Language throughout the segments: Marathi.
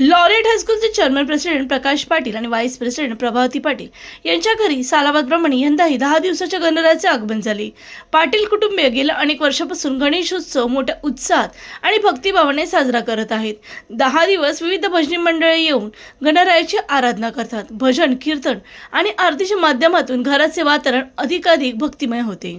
लॉरेट हायस्कूलचे चेअरमन प्रेसिडेंट प्रकाश पाटील आणि व्हाईस प्रेसिडेंट प्रभावती पाटील यांच्या घरी सालाबादप्रमाणे यंदाही दहा दिवसाच्या गणरायाचे आगमन झाले. पाटील कुटुंबीय गेल्या अनेक वर्षापासून गणेशोत्सव मोठ्या उत्साहात आणि भक्तिभावाने साजरा करत आहेत. दहा दिवस विविध भजनी मंडळे येऊन गणरायाची आराधना करतात. भजन कीर्तन आणि आरतीच्या माध्यमातून घराचे वातावरण अधिकाधिक भक्तिमय होते.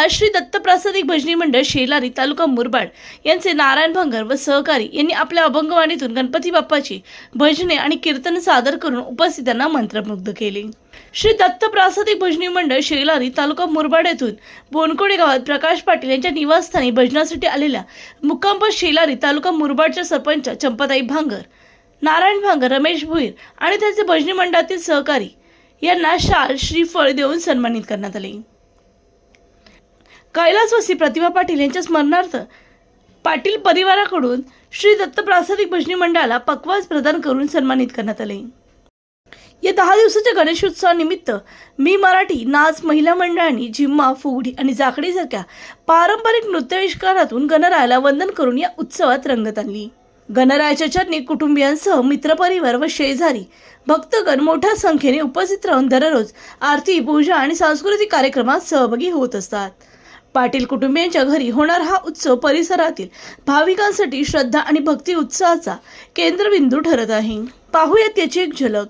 महिला श्री दत्तप्रासादिक भजनी मंडळ शेलारी तालुका मुरबाड यांचे नारायण भांगर व सहकारी यांनी आपल्या अभंगवाणीतून गणपती बाप्पाची भजने आणि कीर्तन सादर करून उपस्थितांना मंत्रमुग्ध केले. श्री दत्त प्रासादिक भजनी मंडळ शेलारी तालुका मुरबाड येथून बोनकोडे गावात प्रकाश पाटील यांच्या निवासस्थानी भजनासाठी आलेल्या मुक्कांप शेलारी तालुका मुरबाडच्या सरपंच चंपाताई भांगर नारायण भांगर रमेश भुईर आणि त्यांचे भजनी मंडळातील सहकारी यांना शाल श्रीफळ देऊन सन्मानित करण्यात आले. कैलासवासी प्रतिभा पाटील यांच्या स्मरणार्थ पाटील परिवाराकडून श्री दत्त प्रासादिक भजनी मंडळाला पकवाज प्रदान करून सन्मानित करण्यात आले. या दहा दिवसाच्या गणेशोत्सवानिमित्त मी मराठी नाच महिला मंडळांनी झिम्मा फुगडी आणि जाकडीसारख्या पारंपरिक नृत्याविष्कारातून गणरायाला वंदन करून या उत्सवात रंगत आणली. गणरायाच्या चरणी कुटुंबियांसह मित्रपरिवार व शेजारी भक्तगण मोठ्या संख्येने उपस्थित राहून दररोज आरती पूजा आणि सांस्कृतिक कार्यक्रमात सहभागी होत असतात. पाटील कुटुंबियांच्या घरी होणार हा उत्सव परिसरातील भाविकांसाठी श्रद्धा आणि भक्ती उत्साहाचा केंद्रबिंदू ठरत आहे. पाहूयात त्याची एक झलक.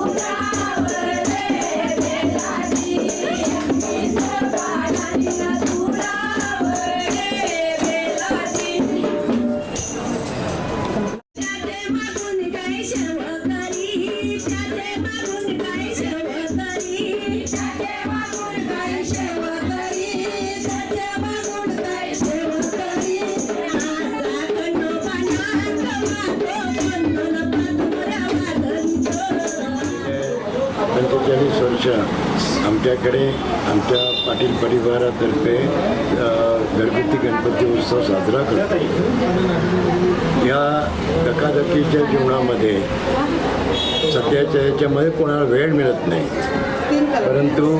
Ура! पाटील परिवारातर्फे घरगुती गणपती उत्सव साजरा करतो. या धकाधकीच्या जीवनामध्ये सध्याच्या याच्यामध्ये कोणाला वेळ मिळत नाही. परंतु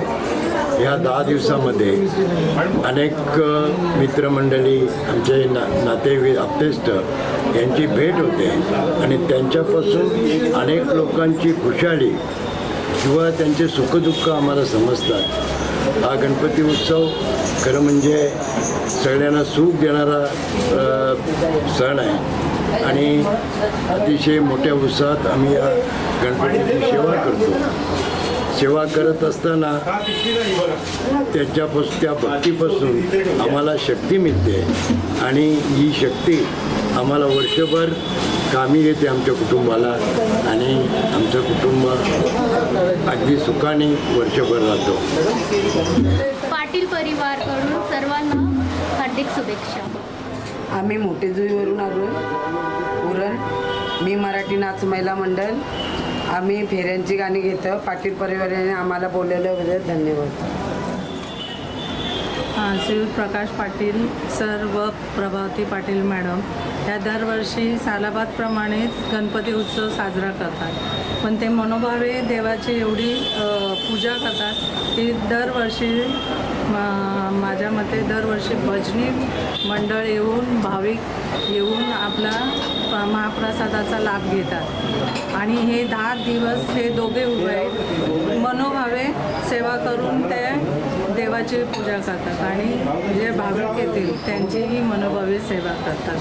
ह्या दहा दिवसामध्ये अनेक मित्रमंडळी आमचे ना नातेवाईक आप्तेष्ट यांची भेट होते. आणि त्यांच्यापासून अनेक लोकांची खुशाली किंवा त्यांचे सुखदुःख आम्हाला समजतात. हा गणपती उत्सव खरं म्हणजे सगळ्यांना सुख देणारा सण आहे. आणि अतिशय मोठ्या उत्साहात आम्ही या गणपतीची सेवा करतो. सेवा करत असताना त्याच्यापासून त्या भक्तीपासून आम्हाला शक्ती मिळते. आणि ही शक्ती आम्हाला वर्षभर कामी येते आमच्या कुटुंबाला आणि आमचं कुटुंब अगदी सुखाने वर्षभर राहतो. पाटील परिवारकडून सर्वांना हार्दिक शुभेच्छा. आम्ही मोठेजुईवरून आलो. उरण मी मराठी नाच महिला मंडळ आम्ही फेऱ्यांची गाणी घेतो पाटील परिवाराने आम्हाला बोलवल्याबद्दल धन्यवाद. हां प्रकाश पाटील सर व प्रभावती पाटील मॅडम ह्या दरवर्षी सालाबादप्रमाणेच गणपती उत्सव साजरा करतात. पण ते मनोभावे देवाची एवढी पूजा करतात की दरवर्षी मा- माझ्या मते दरवर्षी भजनी मंडळ येऊन भाविक येऊन आपला महाप्रसादाचा लाभ घेतात. आणि हे दहा दिवस हे दोघे उभे आहेत. मनोभावे सेवा करून ते देवाची पूजा करतात आणि जे भाविक येतील त्यांचीही मनोभावी सेवा करतात.